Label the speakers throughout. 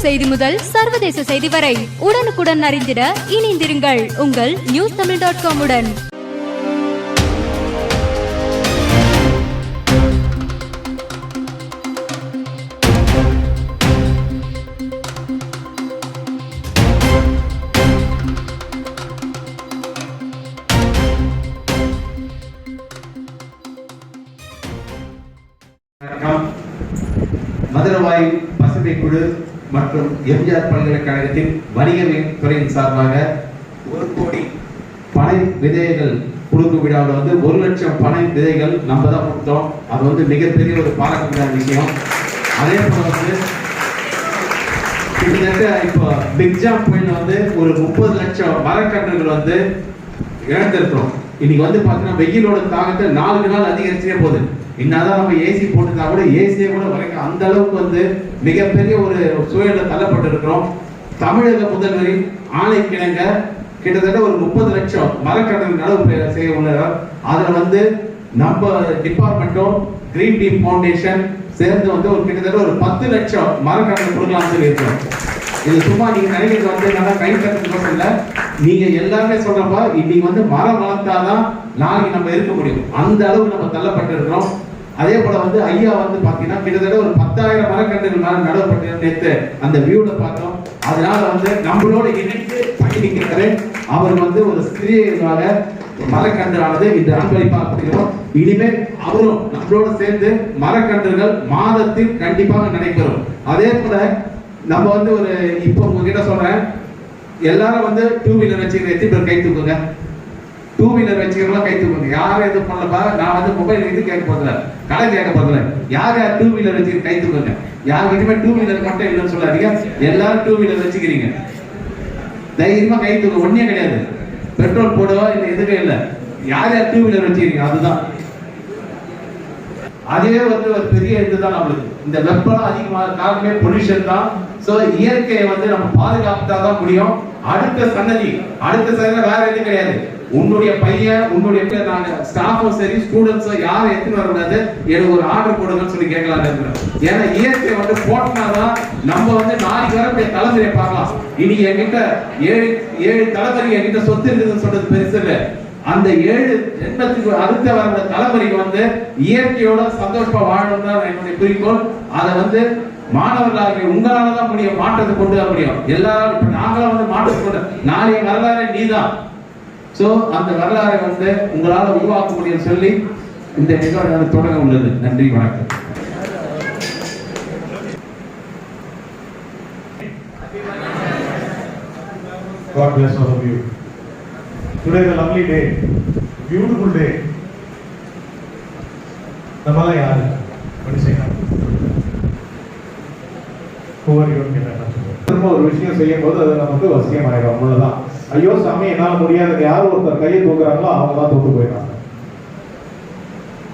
Speaker 1: செய்தி முதல் சர்வதேச செய்தி வரை உடனுக்குடன் அறிந்திட இணைந்திருங்கள் உங்கள் நியூஸ் தமிழ் டாட் காம் உடன்.
Speaker 2: மதுரவாய் பசுமை குழு மற்றும் எம்ஜிஆர் பல்கலைக்கழகத்தின் வணிகவியல் துறையின் சார்பாக ஒரு கோடி பனை விதைகள் கொடுக்கும் விழாவில் வந்து ஒரு லட்சம் பனை விதைகள் நம்ம தான் கொடுத்தோம். அது வந்து மிகப்பெரிய ஒரு பாராட்டுக்கான விஷயம். அதே போல வந்து கிட்டத்தட்ட இப்போ பிக்ஜாம் புயல் வந்து ஒரு முப்பது லட்சம் மரக்கன்றுகள் வந்து இழந்திருக்கிறோம். இன்னைக்கு வந்து பார்த்தீங்கன்னா வெயிலோட தாக்கத்தை நாளுக்கு நாள் அதிகரிச்சே போகுது. என்னதான் நம்ம ஏசி போட்டுருந்தா கூட ஏசியை கூட வரைக்கும் அந்த அளவுக்கு வந்து மிகப்பெரிய ஒரு சூழலில் தள்ளப்பட்டு இருக்கிறோம் தமிழக முதல்வரின் ஆணைக்கிணங்க கிட்டத்தட்ட ஒரு முப்பது லட்சம் மரக்கடன் நடவு செய்ய உள்ளார் அதில் வந்து நம்ம டிபார்ட்மெண்ட்டும் கிரீன் டீம் ஃபவுண்டேஷன் சேர்ந்து வந்து ஒரு கிட்டத்தட்ட ஒரு பத்து லட்சம் மரக்கடன் கொடுக்கலாம்னு சொல்லியிருக்கோம் இது சும்மா நீங்க நினைக்கிறது வந்து நல்லா கை கட்டுறது இல்லை. நீங்க எல்லாருமே சொல்றப்ப இன்னைக்கு வந்து மரம் வளர்த்தாதான் நாளைக்கு நம்ம இருக்க முடியும். அந்த அளவுக்கு நம்ம தள்ளப்பட்டு இருக்கிறோம் அதே போல வந்து ஐயா வந்து பாத்தீங்கன்னா கிட்டத்தட்ட ஒரு பத்தாயிரம் மரக்கன்றுகள் மேல நடவப்பட்டு நேற்று அந்த வியூல பார்த்தோம். அதனால வந்து நம்மளோட இணைந்து பயணிக்கிறாரு அவர் வந்து ஒரு சிறியதாக மரக்கன்றானது இந்த அன்பளிப்பாக கொடுக்கிறோம் இனிமேல் அவரும் நம்மளோட சேர்ந்து மரக்கன்றுகள் மாதத்தில் கண்டிப்பாக நடைபெறும். அதே போல நம்ம வந்து ஒரு இப்போ உங்ககிட்ட சொல்றேன். எல்லாரும் வந்து டூ வீலர் வச்சுக்கிற எத்தனை பேர் கை தூக்குங்க? டூ வீலர் வச்சுக்கிறவங்க கை தூக்குங்க. யாரும் எதுவும் பண்ணலப்பா நான் வந்து மொபைல் இது கேட்க போதில்ல கடை கேட்க போதில்ல யார் யார் டூ வீலர் வச்சுக்கிற கை தூக்குங்க? யாருக்கிட்டயுமே டூ வீலர் மட்டும் இல்லைன்னு சொல்லாதீங்க. எல்லாரும் டூ வீலர் வச்சுக்கிறீங்க. தைரியமா கை தூக்க. ஒண்ணே கிடையாது. பெட்ரோல் போடவா இல்லை எதுவே இல்லை. யார் யார் டூ வீலர் வச்சுக்கிறீங்க? அதுதான். அதுவே வந்து ஒரு பெரிய இதுதான் நம்மளுக்கு. இந்த வெப்பம் அதிகமாக காரணமே பொல்யூஷன் தான். சோ இயற்கையை வந்து நம்ம பாதுகாத்தா தான் முடியும். அடுத்த சன்னதி அடுத்த சன்னதி வேற எதுவும் கிடையாது. உன்னுடைய பையன் உன்னுடைய பேர் நாங்க ஸ்டாஃபும் சரி ஸ்டூடெண்ட்ஸும் யாரும் எடுத்துன்னு வரக்கூடாது எனக்கு ஒரு ஆர்டர் போடுங்கன்னு சொல்லி கேட்கலாம் ஏன்னா இயற்கை வந்து போட்டனாதான் நம்ம வந்து நாளைக்கு வரக்கூடிய தலைமுறையை பார்க்கலாம். இன்னைக்கு என்கிட்ட ஏழு ஏழு தலைமுறை என்கிட்ட சொத்து இருக்குதுன்னு சொல்றது பெருசு இல்லை. அந்த ஏழு ஜென்மத்துக்கு அடுத்த வந்த தலைமுறைக்கு வந்து இயற்கையோட சந்தோஷமா வாழணும் தான் என்னுடைய குறிக்கோள். அதை வந்து மாணவர்களாக உங்களால தான் முடியும். மாற்றத்தை கொண்டு வர முடியும். எல்லாரும் இப்ப நாங்களும் வந்து மாற்றத்தை கொண்டு நாளைய வரலாறு நீதான். சோ அந்த வரலாறை வந்து உங்களால உருவாக்க முடியும் சொல்லி இந்த நிகழ்வு தொடங்க உள்ளது. நன்றி வணக்கம்.
Speaker 3: God bless all of you. Is a lovely day, beautiful day. நம்மலாம் யாரு மனுஷன் ஒவ்வொரு திரும்ப ஒரு விஷயம் செய்யும் போது அது நமக்கு வசியம் ஆயிடும் அவ்வளவுதான். ஐயோ சாமி என்னால முடியாது யார் ஒருத்தர் கையை தூக்குறாங்களோ அவங்க தான் தூக்கு போயிட்டாங்க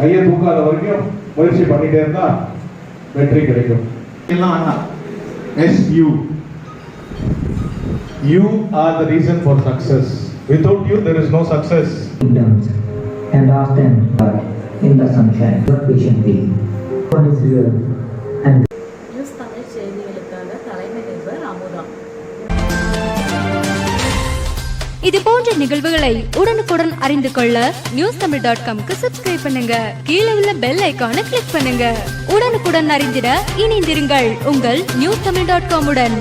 Speaker 3: கையை தூக்காத வரைக்கும் முயற்சி பண்ணிட்டே இருந்தா வெற்றி கிடைக்கும். எல்லாம் yes you You are the reason for success. Without you, there is no success.
Speaker 4: kingdoms and ask them in the sunshine. What patiently. One is real and
Speaker 1: இது போன்ற நிகழ்வுகளை உடனுக்குடன் அறிந்து கொள்ள நியூஸ் தமிழ் டாட் காம்க்கு சப்ஸ்கிரைப் பண்ணுங்க கீழே உள்ள பெல் ஐகானை கிளிக் பண்ணுங்க உடனுக்குடன் அறிந்திட இணைந்திருங்கள் உங்கள் நியூஸ் தமிழ் டாட் காம் உடன்